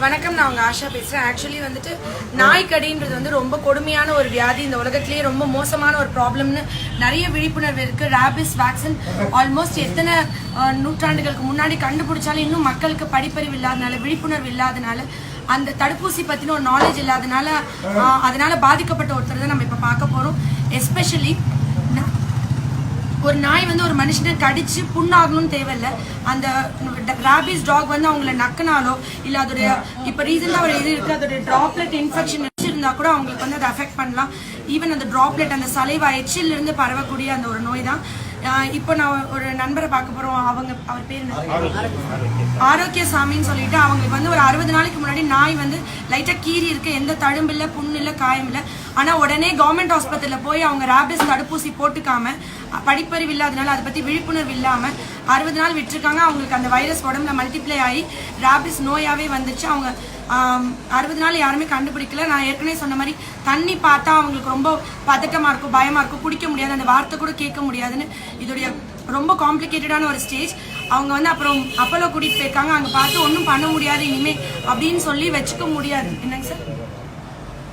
வணக்கம் நான் உங்க ஆஷா பேசுறேன். ஆக்சுவலி வந்துட்டு நாய்க்கடின்றது வந்து ரொம்ப கொடுமையான ஒரு வியாதி. இந்த உலகத்திலேயே ரொம்ப மோசமான ஒரு ப்ராப்ளம்னு நிறைய விழிப்புணர்வு இருக்கு. ரேபிஸ் வேக்சின் ஆல்மோஸ்ட் எத்தனை நூற்றாண்டுகளுக்கு முன்னாடி கண்டுபிடிச்சாலும் இன்னும் மக்களுக்கு படிப்பறிவு இல்லாதனால விழிப்புணர்வு இல்லாதனால அந்த தடுப்பூசி பத்தின ஒரு நாலேஜ் இல்லாதனால அதனால் அதனால பாதிக்கப்பட்ட ஒருத்தர் தான் நம்ம இப்ப பார்க்க போறோம். எஸ்பெஷலி ஒரு நாய் வந்து ஒரு மனுஷனை கடிச்சு புண்ணாகணும்னு தேவையில்ல. அந்த ராபிஸ் டாக் வந்து அவங்கள நக்கினாலோ இல்ல அதோடைய இப்ப ரீசெண்டா ஒரு இது இருக்கு அதோட டிராப்லெட் இன்ஃபெக்ஷன் இருந்தா கூட அவங்களுக்கு வந்து அதை அஃபெக்ட் பண்ணலாம். ஈவன் அந்த டிராப்லெட் அந்த சலைவா எச்சில் இருந்து பரவக்கூடிய அந்த ஒரு நோய் தான் இப்போ நான் ஒரு நண்பரை பார்க்க போறோம். அவங்க அவர் பேர் ஆரோக்கிய சாமின்னு சொல்லிட்டு அவங்களுக்கு வந்து ஒரு அறுபது நாளைக்கு முன்னாடி நாய் வந்து லைட்டாக கீறி இருக்கு. எந்த தழும்பு இல்லை புண்ணு இல்லை காயம் இல்லை. ஆனால் உடனே கவர்மெண்ட் ஹாஸ்பத்திரியில் போய் அவங்க ரேபிஸ் தடுப்பூசி போட்டுக்காம படிப்பறிவு இல்லாதனால அதை பற்றி விழிப்புணர்வு இல்லாமல் அறுபது நாள் விட்டுருக்காங்க. அவங்களுக்கு அந்த வைரஸ் உடம்புல மல்டிப்ளை ஆகி ரேபிஸ் நோயாகவே வந்துச்சு. அவங்க அறுபது நாள் யாருமே கண்டுபிடிக்கல. நான் ஏற்கனவே சொன்ன மாதிரி தண்ணி பார்த்தா அவங்களுக்கு ரொம்ப பதட்டமாக இருக்கும் பயமாக இருக்கும். குடிக்க முடியாது. அந்த வார்த்தை கூட கேட்க முடியாதுன்னு. இதோடைய ரொம்ப காம்ப்ளிகேட்டடான ஒரு ஸ்டேஜ் அவங்க வந்து அப்புறம் அப்போலோ கூட்டிகிட்டு போயிருக்காங்க. அங்க பார்த்து ஒன்றும் பண்ண முடியாது இனிமே அப்படின்னு சொல்லி வச்சுக்க முடியாது. என்னங்க சார்?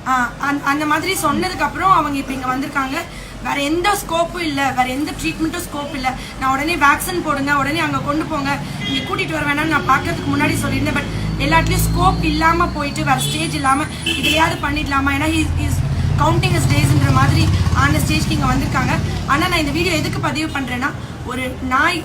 ஆ, அந்த- அந்த மாதிரி சொன்னதுக்கு அப்புறம் அவங்க இப்போ இங்க வந்திருக்காங்க. வேற எந்த ஸ்கோப்பும் இல்ல. வேற எந்த ட்ரீட்மெண்ட்டும் ஸ்கோப் இல்ல. நான் உடனே வேக்சின் போடுங்க உடனே அங்க கொண்டு போங்க. இங்க கூட்டிட்டு வர வேணாம்னு நான் பார்க்கறதுக்கு முன்னாடி சொல்லியிருந்தேன். பட் எல்லாத்துலயும் ஸ்கோப் இல்லாம போயிட்டு வேற ஸ்டேஜ் இல்லாம இதுலயாவது பண்ணிடலாமா? ஏன்னா இஸ் கவுண்டிங் இஸ் டேஸ்ன்ற மாதிரி ஆன ஸ்டேஜ்க்கு இங்க வந்திருக்காங்க. ஆனா நான் இந்த வீடியோ எதுக்கு பதிவு பண்றேன்னா ஒரு நாய்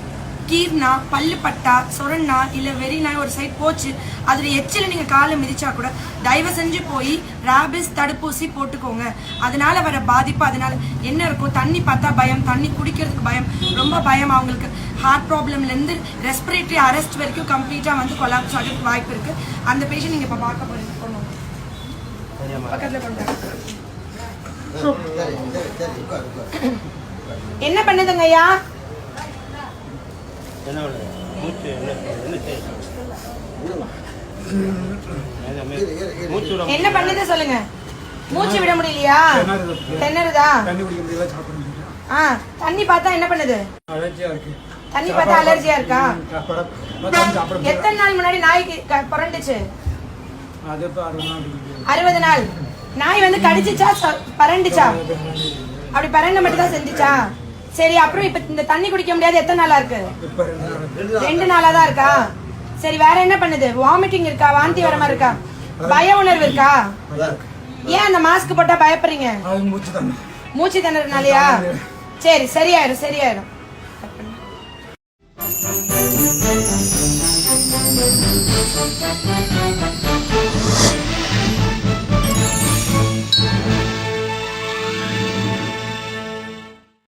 கீர்னா பல்லு பட்டா சொரண்ணா இல்ல வெறி நாய் ஒரு சைட் போச்சு அதுல எச்சில நீங்க காலை மிதிச்சா கூட தயவு செஞ்சு போய் ராபிஸ் தடுப்பூசி போட்டுக்கோங்க. அதனால வர பாதிப்பு அதனால என்ன இருக்கும் தண்ணி பார்த்தா பயம் தண்ணி குடிக்கிறதுக்கு பயம் ரொம்ப பயம் அவங்களுக்கு. ஹார்ட் ப்ராப்ளம்ல இருந்து ரெஸ்பிரேட்டரி அரெஸ்ட் வரைக்கும் கம்ப்ளீட்டா வந்து கொலாப்ஸ் ஆகிறதுக்கு வாய்ப்பு இருக்கு. அந்த பேஷண்ட் நீங்க இப்ப பார்க்க வாங்க. பக்கத்துல கொண்டு. என்ன பண்ணுதுங்க ஐயா? என்ன பண்ணுது? மூச்சு என்ன என்ன என்ன மூச்சு விட பண்ணுது சொல்லுங்க? மூச்சு விட முடியலையா? திணறுதா? தண்ணி குடிக்க முடியல ஆ தண்ணி பார்த்தா என்ன பண்ணுது? அலர்ஜியா இருக்கு தண்ணி பார்த்தா அலர்ஜியா இருக்கா? எத்தனை நாள் முன்னாடி நாய்க்கு க- புரண்டுச்சு? அது அறுபது நாள். நாய் வந்து கடிச்சிச்சா? பரண்டுச்சா? அப்படி பரண்ட மட்டும் தான் செஞ்சுச்சா? சரி அப்புறம் இப்ப இந்த தண்ணி குடிக்க முடியாது. எத்தனை நாளா இருக்கு? ரெண்டு நாள். தான் இருக்கா? சரி வேற என்ன பண்ணுது? வாமிட்டிங் இருக்கா? வாந்தி வர மாதிரி இருக்கா? பய உணர்வு இருக்கா? ஏன் அந்த மாஸ்க் போட்டா பயப்படுறீங்க? மூச்சு திணறனாலயா சரி சரியாயிரும் சரியாயிரும்.